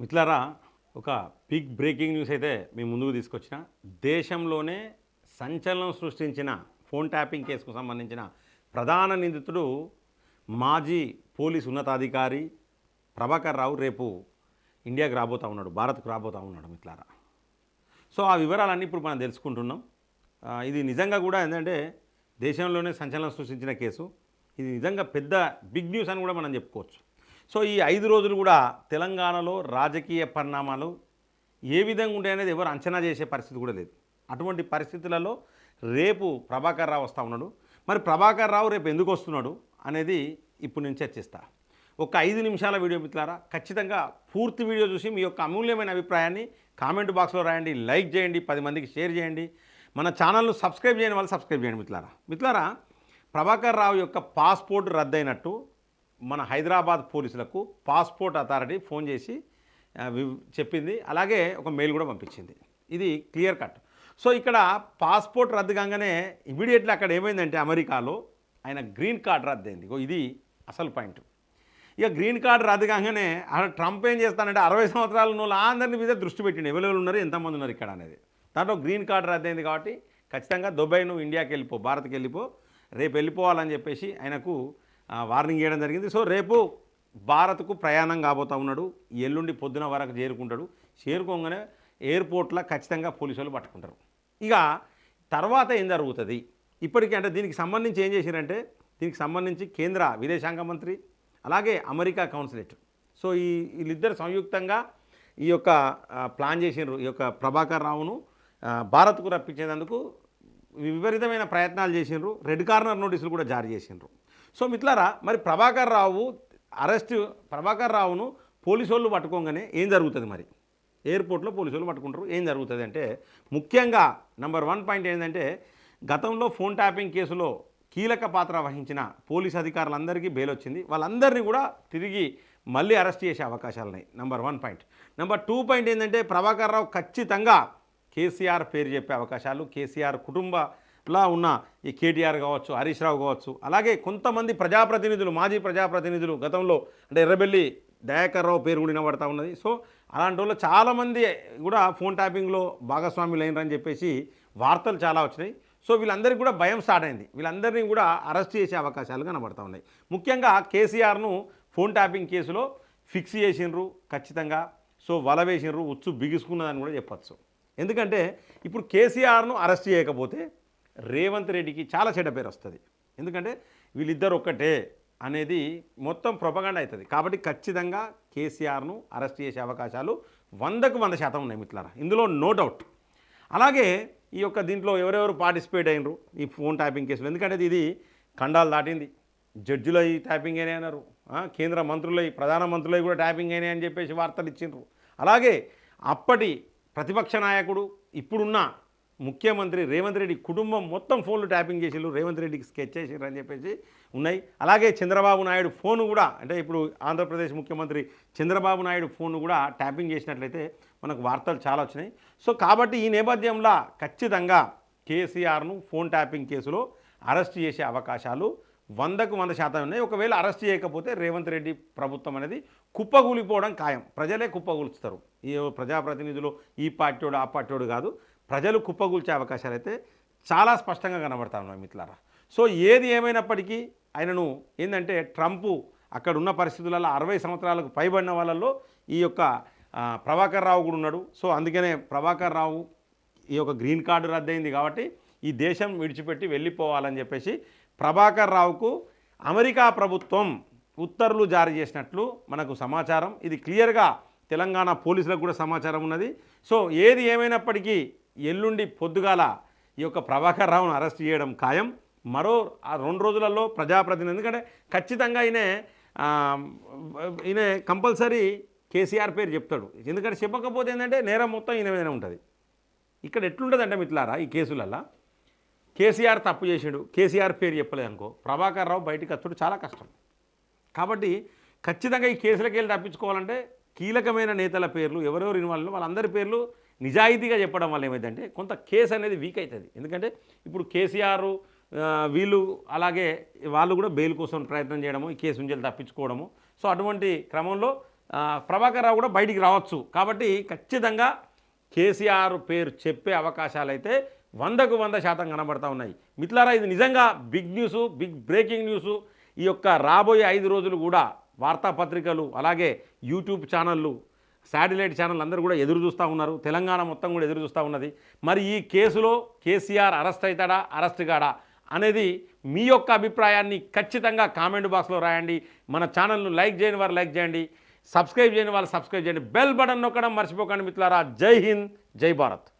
మిత్రులారా ఒక big breaking news అయితే మేము ముందుకు తీసుకొచ్చిన. దేశంలోనే సంచలనం సృష్టించిన ఫోన్ ట్యాపింగ్ కేసుకు సంబంధించిన ప్రధాన నిందితుడు మాజీ పోలీస్ ఉన్నతాధికారి ప్రభాకర్ రావు రేపు ఇండియాకి రాబోతా ఉన్నాడు భారత్కు రాబోతా ఉన్నాడు మిత్రులారా. సో ఆ వివరాలన్నీ ఇప్పుడు మనం తెలుసుకుంటున్నాం. ఇది నిజంగా కూడా ఏంటంటే దేశంలోనే సంచలనం సృష్టించిన కేసు. ఇది నిజంగా పెద్ద బిగ్ న్యూస్ అని కూడా మనం చెప్పుకోవచ్చు. సో ఈ ఐదు రోజులు కూడా తెలంగాణలో రాజకీయ పరిణామాలు ఏ విధంగా ఉంటాయనేది ఎవరు అంచనా చేసే పరిస్థితి కూడా లేదు. అటువంటి పరిస్థితులలో రేపు ప్రభాకర్ రావు వస్తూ ఉన్నాడు. మరి ప్రభాకర్ రావు రేపు ఎందుకు వస్తున్నాడు అనేది ఇప్పుడు నేను చర్చిస్తా. ఒక ఐదు నిమిషాల వీడియో మిత్రులారా ఖచ్చితంగా పూర్తి వీడియో చూసి మీ యొక్క అమూల్యమైన అభిప్రాయాన్ని కామెంట్ బాక్స్లో రాయండి లైక్ చేయండి పది మందికి షేర్ చేయండి. మన ఛానల్ను సబ్స్క్రైబ్ చేయని వాళ్ళు సబ్స్క్రైబ్ చేయండి మిత్రులారా. మిత్రులారా ప్రభాకర్ రావు యొక్క పాస్పోర్ట్ రద్దయినట్టు మన హైదరాబాద్ పోలీసులకు పాస్పోర్ట్ అథారిటీ ఫోన్ చేసి చెప్పింది. అలాగే ఒక మెయిల్ కూడా పంపించింది. ఇది క్లియర్ కట్. సో ఇక్కడ పాస్పోర్ట్ రద్దు కాగానే ఇమీడియట్లీ అక్కడ ఏమైందంటే అమెరికాలో ఆయన గ్రీన్ కార్డ్ రద్దయింది ఇది అసలు పాయింట్. ఇక గ్రీన్ కార్డ్ రద్దు కాగానే ట్రంప్ ఏం చేస్తానంటే అరవై సంవత్సరాల నోళ్ళు అందరినీ మీద దృష్టి పెట్టిండు. ఎవరెవరు ఉన్నారు ఎంతమంది ఉన్నారు ఇక్కడ అనేది. దాంట్లో గ్రీన్ కార్డ్ రద్దయింది కాబట్టి ఖచ్చితంగా దుబాయ్ నువ్వు ఇండియాకి వెళ్ళిపో భారత్కి వెళ్ళిపో రేపు వెళ్ళిపోవాలని చెప్పేసి ఆయనకు వార్నింగ్ చేయడం జరిగింది. సో రేపు భారత్కు ప్రయాణం కాబోతా ఉన్నాడు. ఎల్లుండి పొద్దున వరకు చేరుకుంటాడు. చేరుకోగానే ఎయిర్పోర్ట్లో ఖచ్చితంగా పోలీసులు పట్టుకుంటారు. ఇక తర్వాత ఏం జరుగుతుంది? ఇప్పటికీ అంటే దీనికి సంబంధించి ఏం చేశారంటే దీనికి సంబంధించి కేంద్ర విదేశాంగ మంత్రి అలాగే అమెరికా కౌన్సిలేట్ సో ఈ వీళ్ళిద్దరు సంయుక్తంగా ఈ యొక్క ప్లాన్ చేసినారు ఈ యొక్క ప్రభాకర్ రావును భారత్కు రప్పించేందుకు విపరీతమైన ప్రయత్నాలు చేసిండ్రు రెడ్ కార్నర్ నోటీసులు కూడా జారీ చేసిండ్రు సో మిత్రులారా మరి ప్రభాకర్ రావు అరెస్ట్ ప్రభాకర్ రావును పోలీసు వాళ్ళు పట్టుకోగానే ఏం జరుగుతుంది మరి? ఎయిర్పోర్ట్లో పోలీసు వాళ్ళు పట్టుకుంటారు. ఏం జరుగుతుంది అంటే ముఖ్యంగా నెంబర్ వన్ పాయింట్ ఏంటంటే గతంలో ఫోన్ ట్యాపింగ్ కేసులో కీలక పాత్ర వహించిన పోలీస్ అధికారులందరికీ బెయిల్ వచ్చింది వాళ్ళందరినీ కూడా తిరిగి మళ్ళీ అరెస్ట్ చేసే అవకాశాలు ఉన్నాయి. Number one point. Number two point ఏంటంటే ప్రభాకర్ రావు ఖచ్చితంగా కేసీఆర్ పేరు చెప్పే అవకాశాలు కేసీఆర్ కుటుంబ లా ఉన్న ఈ కేటీఆర్ కావచ్చు హరీష్ రావు కావచ్చు అలాగే కొంతమంది ప్రజాప్రతినిధులు మాజీ ప్రజాప్రతినిధులు గతంలో అంటే ఎర్రబెల్లి దయాకర్ రావు పేరు కూడా వినబడతా ఉన్నది. సో అలాంటి వాళ్ళు చాలామంది కూడా ఫోన్ ట్యాపింగ్లో భాగస్వాములు అయినరని చెప్పేసి వార్తలు చాలా వచ్చినాయి. సో వీళ్ళందరికీ కూడా భయం స్టార్ట్ అయింది. వీళ్ళందరినీ కూడా అరెస్ట్ చేసే అవకాశాలు కనబడతా ఉన్నాయి. ముఖ్యంగా కేసీఆర్ను ఫోన్ ట్యాపింగ్ కేసులో ఫిక్స్ చేసిండ్రు ఖచ్చితంగా. సో వల వేసిండ్రు ఉచ్చు బిగుసుకున్నదని కూడా చెప్పచ్చు. ఎందుకంటే ఇప్పుడు కేసీఆర్ను అరెస్ట్ చేయకపోతే రేవంత్ రెడ్డికి చాలా చెడ్డ పేరు వస్తుంది. ఎందుకంటే వీళ్ళిద్దరు ఒక్కటే అనేది మొత్తం ప్రొపగండ అవుతుంది. కాబట్టి ఖచ్చితంగా కేసీఆర్ను అరెస్ట్ చేసే అవకాశాలు వందకు వంద శాతం ఉన్నాయి మిత్రులారా. ఇందులో నో డౌట్. అలాగే ఈ యొక్క దీంట్లో ఎవరెవరు పార్టిసిపేట్ అయినరు? ఈ ఫోన్ ట్యాపింగ్ కేసులో. ఎందుకంటే ఇది ఖండాలు దాటింది. జడ్జిలో ఈ ట్యాపింగ్ అయినాయి అన్నారు. కేంద్ర మంత్రులై ప్రధాన మంత్రులై కూడా ట్యాపింగ్ అయినాయి అని చెప్పేసి వార్తలు ఇచ్చిండ్రు. అలాగే అప్పటి ప్రతిపక్ష నాయకుడు ఇప్పుడున్న ముఖ్యమంత్రి రేవంత్ రెడ్డి కుటుంబం మొత్తం ఫోన్లు ట్యాపింగ్ చేసిళ్ళు రేవంత్ రెడ్డికి స్కెచ్ చేసిర్రు అని చెప్పేసి ఉన్నాయి. అలాగే చంద్రబాబు నాయుడు ఫోన్ కూడా అంటే ఇప్పుడు ఆంధ్రప్రదేశ్ ముఖ్యమంత్రి చంద్రబాబు నాయుడు ఫోన్ కూడా ట్యాపింగ్ చేసినట్లయితే మనకు వార్తలు చాలా వచ్చినాయి. సో కాబట్టి ఈ నేపథ్యంలో ఖచ్చితంగా కేసీఆర్ను ఫోన్ ట్యాపింగ్ కేసులో అరెస్ట్ చేసే అవకాశాలు వందకు వంద శాతం ఉన్నాయి. ఒకవేళ అరెస్ట్ చేయకపోతే రేవంత్ రెడ్డి ప్రభుత్వం అనేది కుప్పగూలిపోవడం ఖాయం. ప్రజలే కుప్పగూల్చుతారు ఈ ప్రజాప్రతినిధులు ఈ పార్టీోడు ఆ పార్టీోడు కాదు. ప్రజలు కుప్పగూల్చే అవకాశాలు అయితే చాలా స్పష్టంగా కనబడతా ఉన్నాయి మిత్రులారా. సో ఏది ఏమైనప్పటికీ ఆయనను ఏంటంటే ట్రంప్ అక్కడ ఉన్న పరిస్థితులలో అరవై సంవత్సరాలకు పైబడిన వాళ్ళల్లో ఈ యొక్క ప్రభాకర్ రావు కూడా ఉన్నాడు. సో అందుకనే ప్రభాకర్ రావు ఈ యొక్క గ్రీన్ కార్డు రద్దయింది కాబట్టి ఈ దేశం విడిచిపెట్టి వెళ్ళిపోవాలని చెప్పేసి ప్రభాకర్ రావుకు అమెరికా ప్రభుత్వం ఉత్తర్వులు జారీ చేసినట్లు మనకు సమాచారం. ఇది క్లియర్గా తెలంగాణ పోలీసులకు కూడా సమాచారం ఉన్నది. సో ఏది ఏమైనప్పటికీ ఎల్లుండి పొద్దుగాల ఈ యొక్క ప్రభాకర్ రావును అరెస్ట్ చేయడం ఖాయం. మరో రెండు రోజులలో ప్రజాప్రతినిధి ఎందుకంటే ఖచ్చితంగా ఈయన ఈయన కంపల్సరీ కేసీఆర్ పేరు చెప్తాడు. ఎందుకంటే చెప్పకపోతే ఏంటంటే నేరం మొత్తం ఈయన మీదనే ఉంటుంది. ఇక్కడ ఎట్లుంటుందంటే మిత్రులారా ఈ కేసులల్లో కేసీఆర్ తప్పు చేసాడు కేసీఆర్ పేరు చెప్పలేదు అనుకో ప్రభాకర్ రావు బయటికి వచ్చాడు చాలా కష్టం. కాబట్టి ఖచ్చితంగా ఈ కేసులకి వెళ్ళి తప్పించుకోవాలంటే కీలకమైన నేతల పేర్లు ఎవరెవరు ఇన్వాల్వ్ వాళ్ళందరి పేర్లు నిజాయితీగా చెప్పడం వల్ల ఏమైందంటే కొంత కేసు అనేది వీక్ అవుతుంది. ఎందుకంటే ఇప్పుడు కేసీఆర్ వీళ్ళు అలాగే వాళ్ళు కూడా బెయిల్ కోసం ప్రయత్నం చేయడము ఈ కేసు నుంచి తప్పించుకోవడము. సో అటువంటి క్రమంలో ప్రభాకర్ రావు కూడా బయటికి రావచ్చు. కాబట్టి ఖచ్చితంగా కేసీఆర్ పేరు చెప్పే అవకాశాలు అయితే వందకు వంద శాతం కనబడతా ఉన్నాయి. మిత్రులారా ఇది నిజంగా big news big breaking news ఈ యొక్క రాబోయే ఐదు రోజులు కూడా వార్తాపత్రికలు అలాగే యూట్యూబ్ ఛానళ్ళు శాటిలైట్ ఛానల్ అందరూ కూడా ఎదురు చూస్తూ ఉన్నారు. తెలంగాణ మొత్తం కూడా ఎదురు చూస్తూ ఉన్నది. మరి ఈ కేసులో కేసీఆర్ అరెస్ట్ అవుతాడా అరెస్ట్ కాడా? అనేది మీ యొక్క అభిప్రాయాన్ని ఖచ్చితంగా కామెంట్ బాక్స్లో రాయండి. మన ఛానల్ను లైక్ చేయని వారు లైక్ చేయండి. సబ్స్క్రైబ్ చేయని వాళ్ళు సబ్స్క్రైబ్ చేయండి. బెల్ బటన్ నొక్కడం మర్చిపోకండి మిత్రులారా. జై హింద్ జై భారత్.